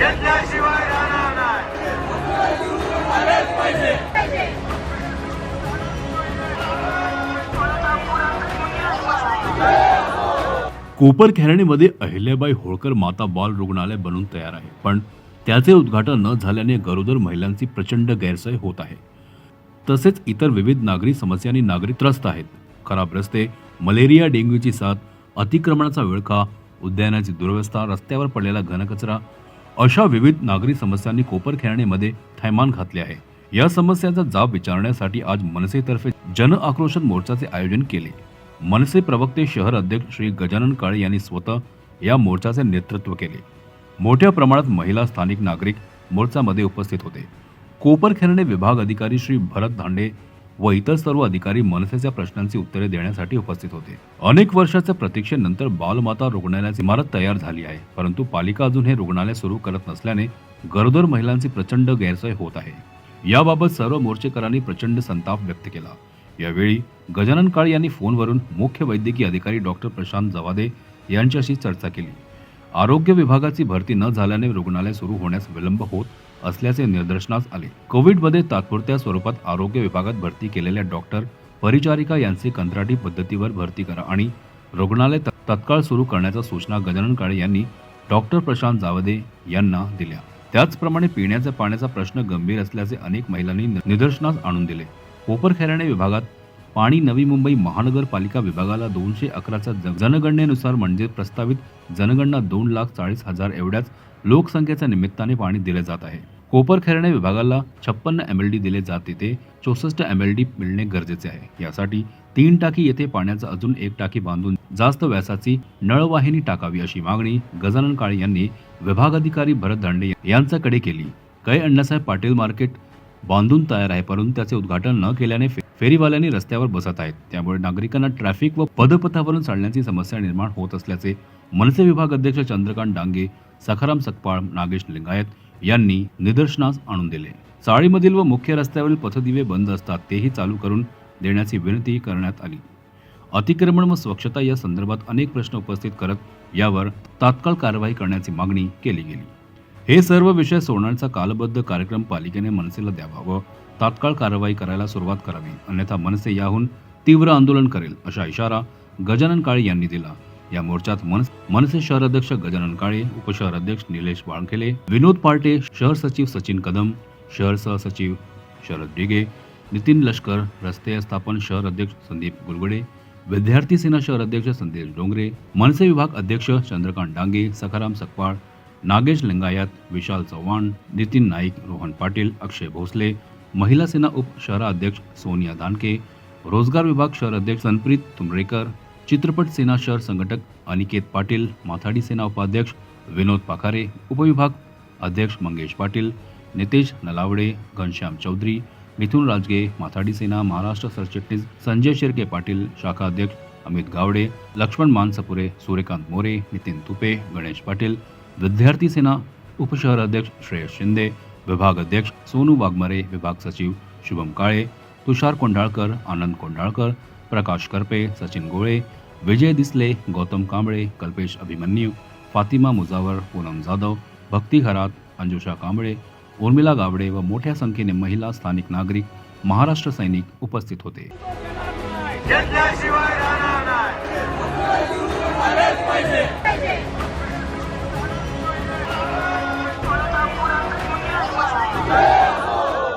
घेतल्याशिवाय राहणार नाही. कोपर अहिल्याबाई होळकर माता बाल रुग्णालय बनून तयार आहे. पण त्याचे उद्घाटन न झाल्याने गरोदर महिलांची प्रचंड गैरसोय होत आहे. तसेच इतर विविध नागरी समस्यांनी नागरिक त्रस्त आहेत. खराब रस्ते मलेरिया डेंग्यूची साथ अतिक्रमणाचा विळखा उद्यानाची दुरवस्था रस्त्यावर पडलेला घनकचरा अशा विविध नागरी समस्यांनी कोपरखेरणेमध्ये थैमान घातले आहे. या समस्यांचा जाब विचारण्यासाठी आज मनसेतर्फे जन आक्रोशन मोर्चाचे आयोजन केले. मनसे प्रवक्ते शहर अध्यक्ष श्री गजानन काळे यांनी स्वतः या मोर्चाचे नेतृत्व केले. मोठ्या प्रमाणात महिला स्थानिक नागरिक मोर्चामध्ये उपस्थित होते. कोपरखेरणे विभाग अधिकारी श्री भरत धांडे व इतर सर्व अधिकारी मनसेच्या प्रश्नांची उत्तरे देण्यासाठी उपस्थित होते. अनेक वर्षाच्या प्रतीक्षेनंतर बालमाता रुग्णालयाची इमारत तयार झाली आहे परंतु पालिका अजून हे रुग्णालय सुरू करत नसल्याने गरोदर महिलांची प्रचंड गैरसोय होत आहे. याबाबत सर्व मोर्चेकरांनी प्रचंड संताप व्यक्त केला. यावेळी गजानन काळ यांनी फोनवरून मुख्य वैद्यकीय अधिकारी डॉक्टर प्रशांत जवादे यांच्याशी चर्चा केली. आरोग्य विभागाची भरती न झाल्याने रुग्णालय सुरू होण्यास विलंब होत असल्याचे निदर्शनास आले. कोविडमध्ये तात्पुरत्या स्वरूपात आरोग्य विभागात भरती केलेल्या डॉक्टर परिचारिका यांचे कंत्राटी पद्धतीवर भरती करा आणि रुग्णालय त- तत्काळ सुरू करण्याच्या सूचना गजानन काळे यांनी डॉक्टर प्रशांत जावदे यांना दिल्या. त्याचप्रमाणे पिण्याच्या पाण्याचा प्रश्न गंभीर असल्याचे अनेक महिलांनी निदर्शनास आणून दिले. कोपरखैराणे विभागात पाणी नवी मुंबई महानगरपालिका विभागाला दोनशे अकराच्या जनगणनेनुसार म्हणजे प्रस्तावित जनगणना दोन लाख चाळीस हजार एवढ्याच लोकसंख्येच्या निमित्ताने पाणी दिले जात आहे. कोपरखैरणे विभागाला छप्पन्न एम एल डी दिले जाते ते चौसष्ट एम एल डी मिळणे गरजेचे आहे. यासाठी तीन टाकी येथे पाण्याचा अजून एक टाकी बांधून जास्त व्यासाची नळवाहिनी टाकावी अशी मागणी गजानन काळे यांनी विभागाधिकारी भरत दांडे यांच्याकडे केली. कै अण्णासाहेब पाटील मार्केट बांधून तयार आहे परंतु त्याचे उद्घाटन न केल्याने फेरीवाल्यांनी रस्त्यावर बसत आहेत. त्यामुळे नागरिकांना ट्रॅफिक व पदपथावरून चालण्याची समस्या निर्माण होत असल्याचे मनसे विभाग अध्यक्ष चंद्रकांत डांगे सखाराम सकपाळ नागेश लिंगायत यांनी निदर्शनास आणून दिले. चाळीमधील व मुख्य रस्त्यावरील पथदिवे बंद असतात तेही चालू करून देण्याची विनंती करण्यात आली. अतिक्रमण व स्वच्छता या संदर्भात अनेक प्रश्न उपस्थित करत यावर तात्काळ कारवाई करण्याची मागणी केली गेली. हे सर्व विषय सोडण्याचा कालबद्ध कार्यक्रम पालिकेने मनसेला द्यावा व तात्काळ कारवाई करायला सुरुवात करावी. अन्यथा मनसे याहून तीव्र आंदोलन करेल अशा इशारा गजानन काळे यांनी दिला. या मोर्चात मन मनसे शहर अध्यक्ष गजानन काळे उपशहर अध्यक्ष निलेश वाळखेले विनोद पार्टे शहर सचिव सचिन कदम शहर सहसचिव शरद डिगे नितीन लष्कर रस्ते व्यवस्थापन शहर अध्यक्ष संदीप गुलगुडे विद्यार्थी सेना शहर अध्यक्ष संदेश डोंगरे मनसे विभाग अध्यक्ष चंद्रकांत डांगे सखाराम सकपाळ नागेश लिंगायत विशाल चव्हाण नितीन नाईक रोहन पाटील अक्षय भोसले महिला सेना उप शहराध्यक्ष सोनिया दानके रोजगार विभाग शहर अध्यक्ष सनप्रीत तुमरेकर चित्रपट सेना शहर संघटक अनिकेत पाटील माथाडी सेना उपाध्यक्ष विनोद पाखारे उपविभाग अध्यक्ष मंगेश पाटील नितेश नलावडे घनश्याम चौधरी मिथुन राजगे माथाडी सेना महाराष्ट्र सरचिटणीस संजय शिर्के पाटील शाखा अध्यक्ष अमित गावडे लक्ष्मण मानसपुरे सूर्यकांत मोरे नितीन तुपे गणेश पाटील विद्यार्थी सेना उपशहर अध्यक्ष श्रेयस शिंदे विभाग अध्यक्ष सोनू वाघमारे विभाग सचिव शुभम काळे तुषार कोंढाळकर आनंद कोंढाळकर प्रकाश करपे सचिन गोळे विजय दिसले गौतम कांबळे कल्पेश अभिमन्यू फातिमा मुजावर पूनम जाधव भक्ती घरात अंजुषा कांबळे उर्मिला गावडे व मोठ्या संख्येने महिला स्थानिक नागरिक महाराष्ट्र सैनिक उपस्थित होते. घेतल्याशिवाय